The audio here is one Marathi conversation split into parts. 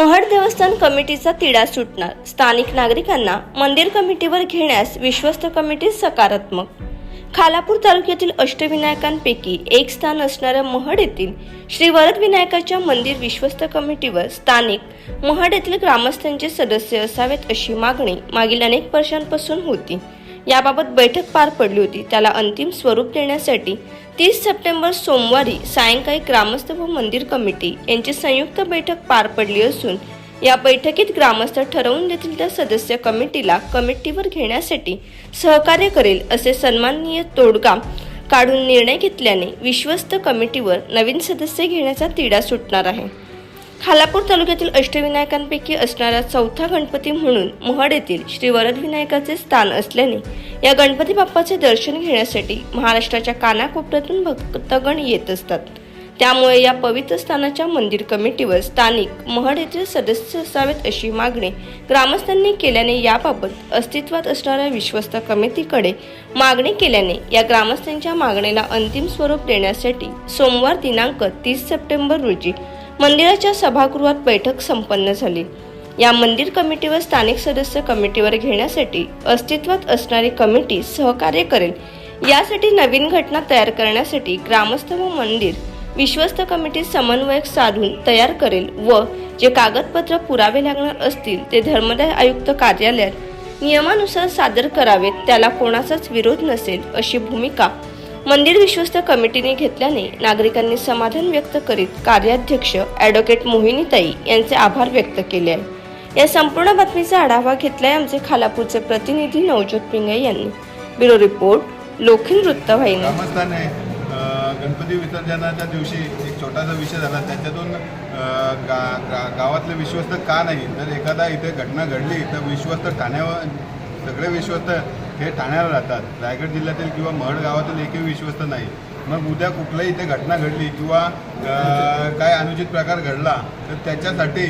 महड देवस्थान कमिटीचा तिढा सुटणार. स्थानिक नागरिकांना मंदिर कमिटीवर घेण्यास विश्वस्त कमिटी सकारात्मक. खालापूर तालुक्यातील अष्टविनायकांपैकी एक स्थान असणाऱ्या महड येथील श्री वरद विनायकाच्या मंदिर विश्वस्त कमिटीवर स्थानिक महड येथील ग्रामस्थांचे सदस्य असावेत अशी मागणी मागील अनेक वर्षांपासून होती. याबाबत बैठक पार पडली होती. त्याला अंतिम स्वरूप देण्यासाठी तीस सप्टेंबर सोमवारी सायंकाळी ग्रामस्थ व मंदिर कमिटी यांची संयुक्त बैठक पार पडली असून या बैठकीत ग्रामस्थ ठरवून देतील त्या सदस्य कमिटीला कमिटीवर घेण्यासाठी सहकार्य करेल असे सन्माननीय तोडगा काढून निर्णय घेतल्याने विश्वस्त कमिटीवर नवीन सदस्य घेण्याचा तिढा सुटणार आहे. खालापूर तालुक्यातील अष्टविनायकांपैकी असणारा चौथा गणपती म्हणून महड येथील श्री वरद विनायकाचे स्थान असल्याने या गणपती बाप्पाचे दर्शन घेण्यासाठी महाराष्ट्राच्या कानाकोपऱ्यातून भक्तगण येत असतात. त्यामुळे या पवित्र स्थानाच्या मंदिर कमिटीवर स्थानिक महड येथील सदस्य असावेत अशी मागणी ग्रामस्थांनी केल्याने याबाबत अस्तित्वात असणाऱ्या विश्वस्त कमिटीकडे मागणी केल्याने या ग्रामस्थांच्या मागणीला अंतिम स्वरूप देण्यासाठी सोमवार दिनांक तीस सप्टेंबर रोजी मंदिराच्या सभागृहात बैठक संपन्न झाली. या मंदिर कमिटीवर स्थानिक सदस्य कमिटीवर घेण्यासाठी अस्तित्वात असणारी कमिटी सहकार्य करेल. यासाठी नवीन घटना तयार करण्यासाठी ग्रामस्थ व मंदिर विश्वस्त कमिटी समन्वयक साधून तयार करेल व जे कागदपत्र पुरावे लागणार असतील ते धर्मदाय आयुक्त कार्यालयात नियमानुसार सादर करावेत त्याला कोणाचाच विरोध नसेल अशी भूमिका मंदिर विश्वस्त कमिटीने घेतल्याने नागरिकांनी समाधान व्यक्त करीत कार्याध्यक्ष ॲडव्होकेट मोहिनीताई यांचे आभार व्यक्त केले आहे. या संपूर्ण बातमीचा आढावा घेतलाय आमचे खालापूरचे प्रतिनिधी नवज्योत पिंगे यांनी. ब्युरो रिपोर्ट लोखिन वृत्तवाहिनी. ग्रामस्थाने गणपती विसर्जनाच्या दिवशी एक छोटासा विषय झाला. त्याच्यातून गा गा गावातले विश्वस्त का नाही? तर एखादा इथे घटना घडली तर विश्वस्त ठाण्यावर सगळे विश्वस्त हे ठाण्याला राहतात. रायगड जिल्ह्यातील किंवा महड गावातील एकही विश्वस्त नाही. मग उद्या कुठल्याही इथे घटना घडली किंवा काय अनुचित प्रकार घडला तर त्याच्यासाठी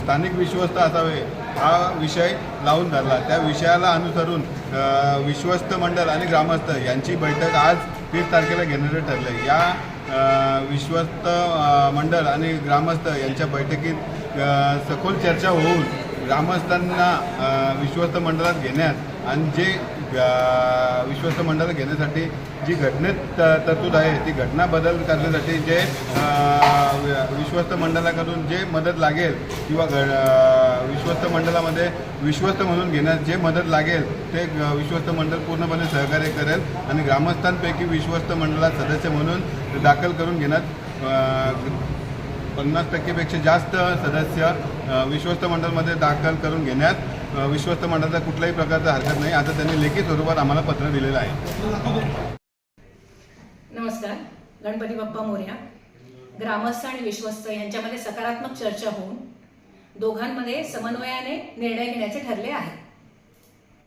स्थानिक विश्वस्त असावे हा विषय लावून धरला. त्या विषयाला अनुसरून विश्वस्त मंडळ आणि ग्रामस्थ यांची बैठक आज तीस तारखेला घेण्याचं ठरलं या विश्वस्त मंडळ आणि ग्रामस्थ यांच्या बैठकीत सखोल चर्चा होऊन ग्रामस्थांना विश्वस्त मंडळात घेण्यात आणि जे विश्वस्त मंडळ घेण्यासाठी जी घटनेत त- तरतूद आहे ती घटना बदल करण्यासाठी जे विश्वस्त मंडळाकडून जे मदत लागेल किंवा घ विश्वस्त मंडळामध्ये विश्वस्त म्हणून घेण्यास जे मदत लागेल ते विश्वस्त मंडळ पूर्णपणे सहकार्य करेल आणि ग्रामस्थांपैकी विश्वस्त मंडळात सदस्य म्हणून दाखल करून घेण्यात पन्नास टक्केपेक्षा जास्त सदस्य विश्वस्त मंडळमध्ये दाखल करून घेण्यात विश्वस्त मंडळाचा कुठल्याही प्रकारचा हरकत नाही. आता त्यांनी लेखी स्वरूपात आम्हाला पत्र दिलेलं आहे. नमस्कार. गणपती बाप्पा मोर्या ग्रामस्थ आणि विश्वस्त यांच्यामध्ये सकारात्मक चर्चा होऊन दोघांमध्ये समन्वयाने निर्णय घेण्याचे ठरले आहे.